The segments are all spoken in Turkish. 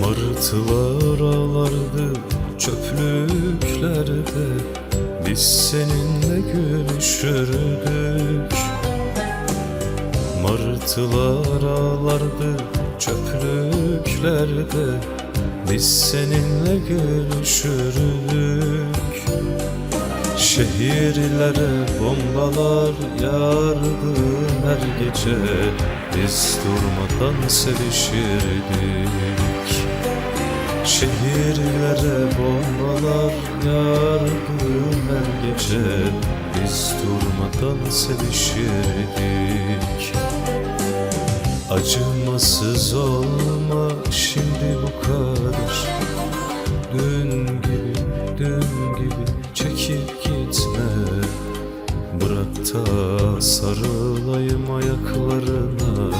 Martılar ağlardı çöplüklerde Biz seninle gülüşürdük Martılar ağlardı çöplüklerde. Biz seninle gülüşürdük Şehirlere bombalar yağardı her gece. Biz durmadan sevişirdik Şehirlere bombalar yağardı her gece Biz durmadan sevişirdik. Acımasız olma şimdi bu kadar. Dün gibi, dün gibi çekip gitme. Bırak da sarılayım ayaklarına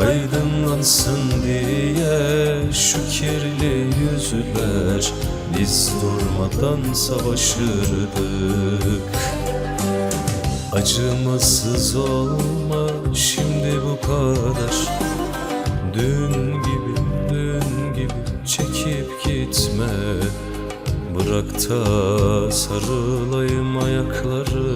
Aydınlansın diye şu kirli yüzler Biz durmadan savaşırdık. Acımasız olma şimdi bu kadar. Dün gibi, dün gibi çekip gitme. Bırak da sarılayım ayaklarına